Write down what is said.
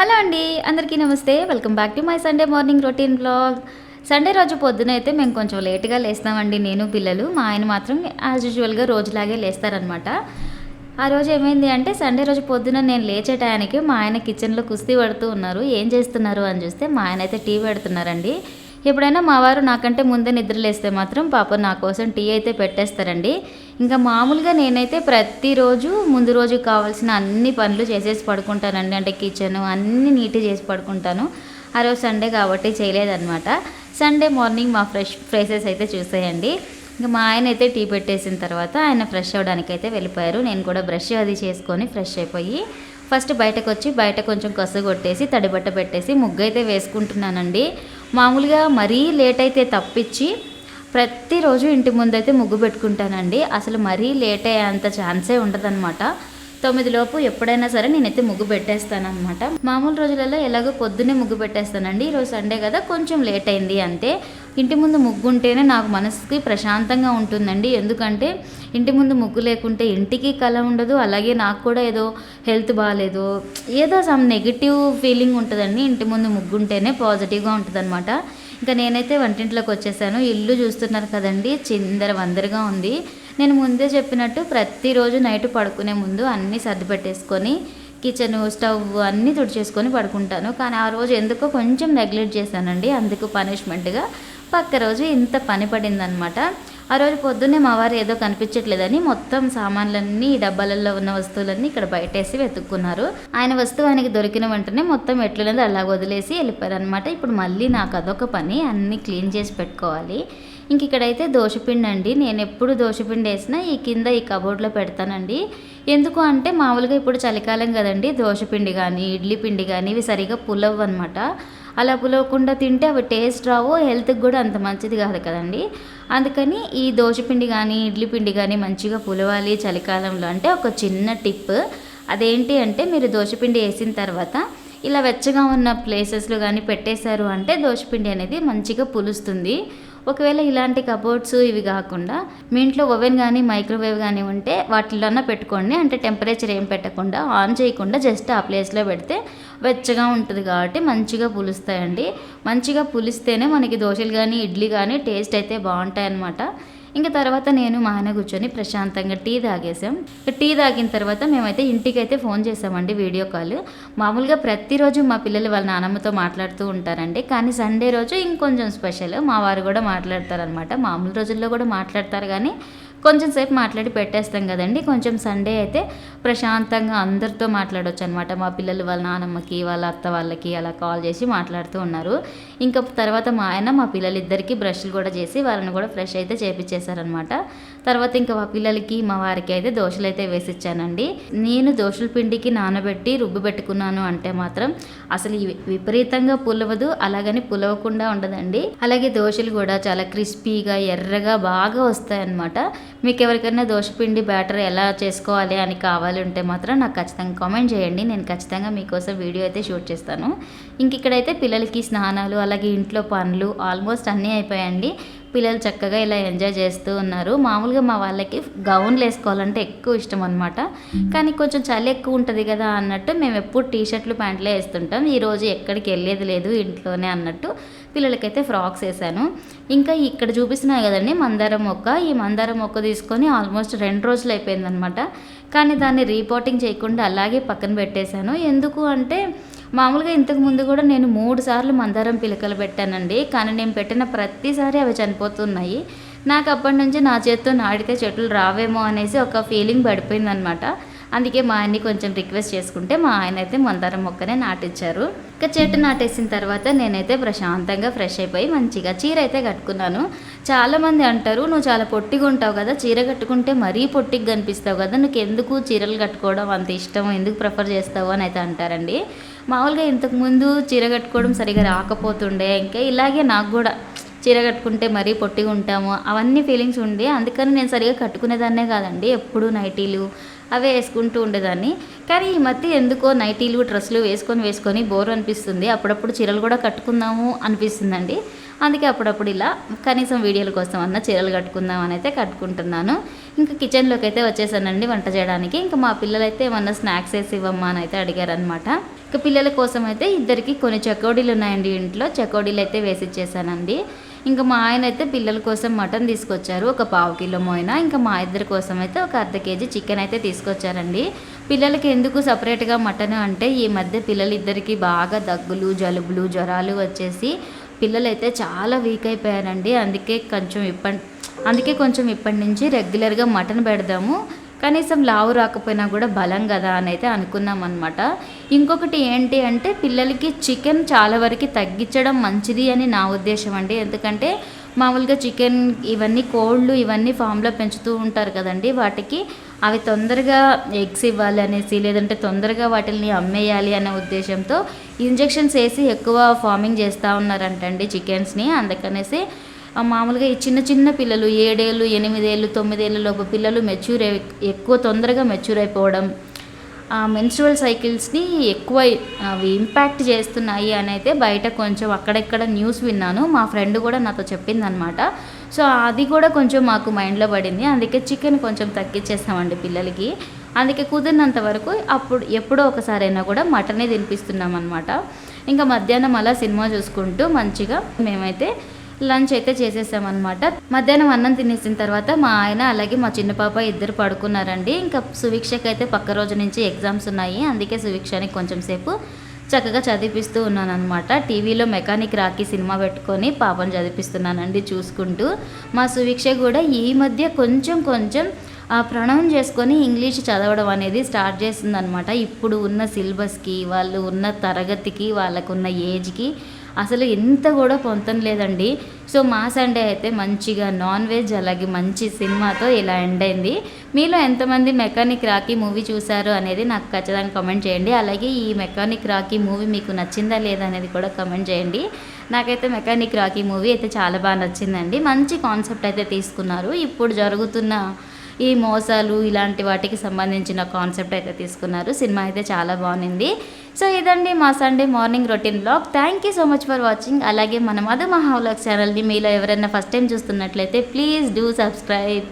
Hello అండి అందరికీ నమస్తే. Welcome back to my Sunday morning routine blog Sunday రోజు పొద్దున అయితే మేము కొంచెం లేట్గా లేస్తామండి నేను పిల్లలు. మా ఆయన మాత్రం యాజ్ యూజువల్గా రోజులాగే లేస్తారనమాట ఆ రోజు ఏమైంది అంటే సండే రోజు పొద్దున నేను లేచే టయానికి మా ఆయన కిచెన్లో కుస్తీ పడుతూ ఉన్నారు. ఏం చేస్తున్నారు అని చూస్తే మా ఆయన అయితే టీ పెడుతున్నారండి. ఎప్పుడైనా మా వారు నాకంటే ముందే నిద్రలేస్తే మాత్రం పాప నా కోసం టీ అయితే పెట్టేస్తారండి. ఇంకా మామూలుగా నేనైతే ప్రతిరోజు ముందు రోజు కావాల్సిన అన్ని పనులు చేసేసి పడుకుంటానండి. అంటే కిచెన్ అన్నీ నీట్గా చేసి పడుకుంటాను. ఆ రోజు సండే కాబట్టి చేయలేదన్నమాట. సండే మార్నింగ్ మా ఫ్రెష్ ఫ్రెషెస్ అయితే చూసేయండి. ఇంకా మా ఆయన అయితే టీ పెట్టేసిన తర్వాత ఆయన ఫ్రెష్ అవ్వడానికి అయితే వెళ్ళిపోయారు. నేను కూడా బ్రష్ అది చేసుకొని ఫ్రెష్ అయిపోయి ఫస్ట్ బయటకు వచ్చి బయట కొంచెం కసు కొట్టేసి తడిబట్ట పెట్టేసి ముగ్గు అయితే వేసుకుంటున్నానండి. మామూలుగా మరీ లేట్ అయితే తప్పించి ప్రతిరోజు ఇంటి ముందైతే ముగ్గు పెట్టుకుంటానండి. అసలు మరీ లేట్ అయ్యేంత ఛాన్సే ఉండదన్నమాట. తొమ్మిది లోపు ఎప్పుడైనా సరే నేనైతే ముగ్గు పెట్టేస్తానమాట మామూలు రోజులలో ఎలాగో పొద్దున్నే ముగ్గు పెట్టేస్తానండి. ఈరోజు సండే కదా కొంచెం లేట్ అయింది అంతే. ఇంటి ముందు ముగ్గు ఉంటేనే నాకు మనసుకి ప్రశాంతంగా ఉంటుందండి. ఎందుకంటే ఇంటి ముందు ముగ్గు లేకుంటే ఇంటికి కళ ఉండదు. అలాగే నాకు కూడా ఏదో హెల్త్ బాగాలేదు ఏదో సమ్ నెగిటివ్ ఫీలింగ్ ఉంటుందండి. ఇంటి ముందు ముగ్గు ఉంటేనే పాజిటివ్గా ఉంటుంది ఇంకా నేనైతే వంటింట్లోకి వచ్చేసాను. ఇల్లు చూస్తున్నారు కదండి చిందర వందరగా ఉంది. నేను ముందే చెప్పినట్టు ప్రతిరోజు నైట్ పడుకునే ముందు అన్నీ సర్ది పెట్టేసుకొని కిచెన్ స్టవ్ అన్నీ తుడిచేసుకొని పడుకుంటాను. కానీ ఆ రోజు ఎందుకో కొంచెం నెగ్లెక్ట్ చేశానండి. అందుకు పనిష్మెంట్గా పక్క రోజు ఇంత పని పడిందనమాట ఆ రోజు పొద్దున్నే మా వారు ఏదో కనిపించట్లేదని మొత్తం సామాన్లన్నీ డబ్బాలలో ఉన్న వస్తువులన్నీ ఇక్కడ బయటేసి వెతుక్కున్నారు. ఆయన వస్తువు ఆయనకి దొరికిన వెంటనే మొత్తం ఎట్లనేది అలా వదిలేసి వెళ్ళిపోయారనమాట ఇప్పుడు మళ్ళీ నాకు అదొక పని అన్నీ క్లీన్ చేసి పెట్టుకోవాలి. ఇంక ఇక్కడైతే దోశపిండి అండి. నేను ఎప్పుడు దోశపిండి వేసినా ఈ కింద ఈ కబోర్డ్లో పెడతానండి. ఎందుకు అంటే మామూలుగా ఇప్పుడు చలికాలం కదండి దోశపిండి కానీ ఇడ్లీ పిండి కానీ ఇవి సరిగా పులవ్ అనమాట అలా పులవకుండా తింటే అవి టేస్ట్ రావు హెల్త్కి కూడా అంత మంచిది కాదు కదండి. అందుకని ఈ దోశపిండి కానీ ఇడ్లీ పిండి కానీ మంచిగా పులవాలి చలికాలంలో అంటే ఒక చిన్న టిప్. అదేంటి అంటే మీరు దోశపిండి వేసిన తర్వాత ఇలా వెచ్చగా ఉన్న ప్లేసెస్లో కానీ పెట్టేశారు అంటే దోశపిండి అనేది మంచిగా పులుస్తుంది. ఒకవేళ ఇలాంటి కబోర్డ్స్ ఇవి కాకుండా మీ ఇంట్లో ఓవెన్ కానీ మైక్రోవేవ్ కానీ ఉంటే వాటిలోనే పెట్టుకోండి. అంటే టెంపరేచర్ ఏం పెట్టకుండా ఆన్ చేయకుండా జస్ట్ ఆ ప్లేస్లో పెడితే వెచ్చగా ఉంటుంది కాబట్టి మంచిగా పులుస్తాయండి. మంచిగా పులిస్తేనే మనకి దోశలు కానీ ఇడ్లీ కానీ టేస్ట్ అయితే బాగుంటాయి అన్నమాట ఇంకా తర్వాత నేను మా ఆయన కూర్చొని ప్రశాంతంగా టీ తాగేసాం. టీ తాగిన తర్వాత మేమైతే ఇంటికైతే ఫోన్ చేసామండి వీడియో కాల్. మామూలుగా ప్రతిరోజు మా పిల్లలు వాళ్ళ నానమ్మతో మాట్లాడుతూ ఉంటారండి. కానీ సండే రోజు ఇంకొంచెం స్పెషల్. మా వారు కూడా మాట్లాడతారనమాట మామూలు రోజుల్లో కూడా మాట్లాడతారు కానీ కొంచెం సేపు మాట్లాడి పెట్టేస్తాం కదండి. కొంచెం సండే అయితే ప్రశాంతంగా అందరితో మాట్లాడవచ్చు అనమాట మా పిల్లలు వాళ్ళ నానమ్మకి వాళ్ళ అత్త వాళ్ళకి అలా కాల్ చేసి మాట్లాడుతూ ఉన్నారు. ఇంకా తర్వాత మా ఆయన మా పిల్లలిద్దరికీ బ్రష్లు కూడా చేసి వాళ్ళని కూడా ఫ్రెష్ అయితే చేపించేశారనమాట తర్వాత ఇంకా మా పిల్లలకి మా వారికి అయితే దోశలు అయితే వేసిచ్చానండి. నేను దోశల పిండికి నానబెట్టి రుబ్బు పెట్టుకున్నాను అంటే మాత్రం అసలు విపరీతంగా పులవదు అలాగని పులవకుండా ఉండదండి. అలాగే దోశలు కూడా చాలా క్రిస్పీగా ఎర్రగా బాగా వస్తాయన్నమాట. మీకు ఎవరికైనా దోశపిండి బ్యాటర్ ఎలా చేసుకోవాలి అని కావాలి ఉంటే మాత్రం నాకు ఖచ్చితంగా కామెంట్ చేయండి. నేను ఖచ్చితంగా మీకోసం వీడియో అయితే షూట్ చేస్తాను. ఇంక ఇక్కడైతే పిల్లలకి స్నానాలు అలాగే ఇంట్లో పనులు ఆల్మోస్ట్ అన్నీ అయిపోయాయండి. పిల్లలు చక్కగా ఇలా ఎంజాయ్ చేస్తూ ఉన్నారు. మామూలుగా మా వాళ్ళకి గౌన్లు వేసుకోవాలంటే ఎక్కువ ఇష్టం అనమాట కానీ కొంచెం చలి ఎక్కువ ఉంటుంది కదా అన్నట్టు మేము ఎప్పుడు టీ షర్ట్లు ప్యాంట్లే వేస్తుంటాం. ఈరోజు ఎక్కడికి వెళ్ళేది లేదు ఇంట్లోనే అన్నట్టు పిల్లలకైతే ఫ్రాక్స్ వేసాను. ఇంకా ఇక్కడ చూపిస్తున్నాయి కదండి మందారం మొక్క. ఈ మందారం మొక్క తీసుకొని ఆల్మోస్ట్ రెండు రోజులు అయిపోయిందనమాట కానీ దాన్ని రీపోర్టింగ్ చేయకుండా అలాగే పక్కన పెట్టేశాను. ఎందుకు అంటే మామూలుగా ఇంతకు ముందు కూడా నేను మూడు సార్లు మందారం పిలకలు పెట్టానండి. కానీ నేను పెట్టిన ప్రతిసారి అవి చనిపోతున్నాయి. నాకు అప్పటి నుంచి నా చేత్తో నాటితే చెట్లు రావేమో అనేసి ఒక ఫీలింగ్ పడిపోయిందనమాట అందుకే మా ఆయన్ని కొంచెం రిక్వెస్ట్ చేసుకుంటే మా ఆయన అయితే మందారం మొక్కనే నాటించారు ఇక చెట్టు నాటేసిన తర్వాత నేనైతే ప్రశాంతంగా ఫ్రెష్ అయిపోయి మంచిగా చీర అయితే కట్టుకున్నాను. చాలామంది అంటారు నువ్వు చాలా పొట్టిగా ఉంటావు కదా చీర కట్టుకుంటే మరీ పొట్టిగా కనిపిస్తావు కదా నీకు ఎందుకు చీరలు కట్టుకోవడం అంత ఇష్టం ఎందుకు ప్రిఫర్ చేస్తావు అని అయితే అంటారండి. మామూలుగా ఇంతకుముందు చీర కట్టుకోవడం సరిగా రాకపోతుండే. ఇంకా ఇలాగే నాకు కూడా చీర కట్టుకుంటే మరీ పొట్టిగా ఉంటాము. అవన్నీ ఫీలింగ్స్ ఉండే. అందుకని నేను సరిగా కట్టుకునేదాన్నే కాదండి. ఎప్పుడు నైటీలు అవే వేసుకుంటూ ఉండేదాన్ని. కానీ ఈ మధ్య ఎందుకో నైటీలు డ్రెస్సులు వేసుకొని వేసుకొని బోర్ అనిపిస్తుంది. అప్పుడప్పుడు చీరలు కూడా కట్టుకుందాము అనిపిస్తుందండి. అందుకే అప్పుడప్పుడు ఇలా కనీసం వీడియోల కోసం అన్న చీరలు కట్టుకుందాం అని అయితే కట్టుకుంటున్నాను. ఇంకా కిచెన్లోకి అయితే వచ్చేసానండి వంట చేయడానికి. ఇంకా మా పిల్లలైతే ఏమన్నా స్నాక్స్ వేసి ఇవ్వమ్మా అని అయితే అడిగారనమాట ఇక పిల్లల కోసం అయితే ఇద్దరికి కొన్ని చకోడీలు ఉన్నాయండి ఇంట్లో. చకోడీలు అయితే వేసి ఇచ్చేసానండి. ఇంకా మా ఆయన అయితే పిల్లల కోసం మటన్ తీసుకొచ్చారు ఒక పావు కిలో మోయిన. ఇంకా మా ఇద్దరి కోసం అయితే ఒక అర్ధ కేజీ చికెన్ అయితే తీసుకొచ్చారండి. పిల్లలకి ఎందుకు సపరేట్గా మటన్ అంటే ఈ మధ్య పిల్లలిద్దరికీ బాగా దగ్గులు జలుబులు జ్వరాలు వచ్చేసి పిల్లలైతే చాలా వీక్ అయిపోయారండి. అందుకే కొంచెం ఇప్పటి అందుకే కొంచెం ఇప్పటి నుంచి రెగ్యులర్గా మటన్ పెడదాము. కనీసం లావు రాకపోయినా కూడా బలం కదా అని అయితే అనుకున్నాం అనమాట ఇంకొకటి ఏంటి అంటే పిల్లలకి చికెన్ చాలా వరకు తగ్గించడం మంచిది అని నా ఉద్దేశం అండి. ఎందుకంటే మామూలుగా చికెన్ ఇవన్నీ కోళ్ళు ఇవన్నీ ఫామ్లో పెంచుతూ ఉంటారు కదండి. వాటికి అవి తొందరగా ఎగ్స్ ఇవ్వాలి అనేసి లేదంటే తొందరగా వాటిని అమ్మేయాలి అనే ఉద్దేశంతో ఇంజెక్షన్స్ వేసి ఎక్కువ ఫార్మింగ్ చేస్తూ ఉన్నారంటండి చికెన్స్ని అందుకనేసి మామూలుగా ఈ చిన్న చిన్న పిల్లలు ఏడేళ్ళు ఎనిమిదేళ్ళు తొమ్మిదేళ్ళ లోపు పిల్లలు మెచ్యూర్ ఎక్కువ తొందరగా మెచ్యూర్ అయిపోవడం ఆ మెన్స్ట్రువల్ సైకిల్స్ని ఎక్కువ అవి ఇంపాక్ట్ చేస్తున్నాయి అని అయితే బయట కొంచెం అక్కడెక్కడ న్యూస్ విన్నాను. మా ఫ్రెండ్ కూడా నాతో చెప్పిందనమాట సో అది కూడా కొంచెం మాకు మైండ్లో పడింది. అందుకే చికెన్ కొంచెం తగ్గించేస్తామండి పిల్లలకి. అందుకే కుదిరినంత వరకు అప్పుడు ఎప్పుడో ఒకసారైనా కూడా మటనే తినిపిస్తున్నాం అనమాట ఇంకా మధ్యాహ్నం అలా సినిమా చూసుకుంటూ మంచిగా మేమైతే లంచ్ అయితే చేసేసామన్నమాట. మధ్యాహ్నం అన్నం తినేసిన తర్వాత మా ఆయన అలాగే మా చిన్న పాప ఇద్దరు పడుకున్నారండి. ఇంకా సువీక్షకి అయితే పక్క రోజు నుంచి ఎగ్జామ్స్ ఉన్నాయి. అందుకే సువీక్షని కొంచెం సేపు చక్కగా చదివిపిస్తూ ఉన్నాను అనమాట టీవీలో మెకానిక్ రాకి సినిమా పెట్టుకొని పాపను చదివిపిస్తున్నానండి చూసుకుంటూ. మా సువీక్ష కూడా ఈ మధ్య కొంచెం కొంచెం ప్రొనౌన్ చేసుకొని ఇంగ్లీష్ చదవడం అనేది స్టార్ట్ చేసిందనమాట ఇప్పుడు ఉన్న సిలబస్కి వాళ్ళు ఉన్న తరగతికి వాళ్ళకున్న ఏజ్కి అసలు ఎంత కూడా పొంతం లేదండి. సో మా సండే అయితే మంచిగా నాన్ వెజ్ అలాగే మంచి సినిమాతో ఇలా ఎండ్ అయింది. మీలో ఎంతమంది మెకానిక్ రాకీ మూవీ చూశారు అనేది నాకు ఖచ్చితంగా కమెంట్ చేయండి. అలాగే ఈ మెకానిక్ రాకీ మూవీ మీకు నచ్చిందా లేదా అనేది కూడా కమెంట్ చేయండి. నాకైతే మెకానిక్ రాకీ మూవీ అయితే చాలా బాగా నచ్చిందండి. మంచి కాన్సెప్ట్ అయితే తీసుకున్నారు. ఇప్పుడు జరుగుతున్న ఈ మోసాలు ఇలాంటి వాటికి సంబంధించిన కాన్సెప్ట్ అయితే తీసుకున్నారు. సినిమా అయితే చాలా బాగుంది. సో ఇదండి మా Sunday morning routine blog thank you so much for watching అలాగే మన మధు మహావ్లాగ్ ఛానల్ని మీలో ఎవరైనా ఫస్ట్ టైం చూస్తున్నట్లయితే ప్లీజ్ డూ సబ్స్క్రైబ్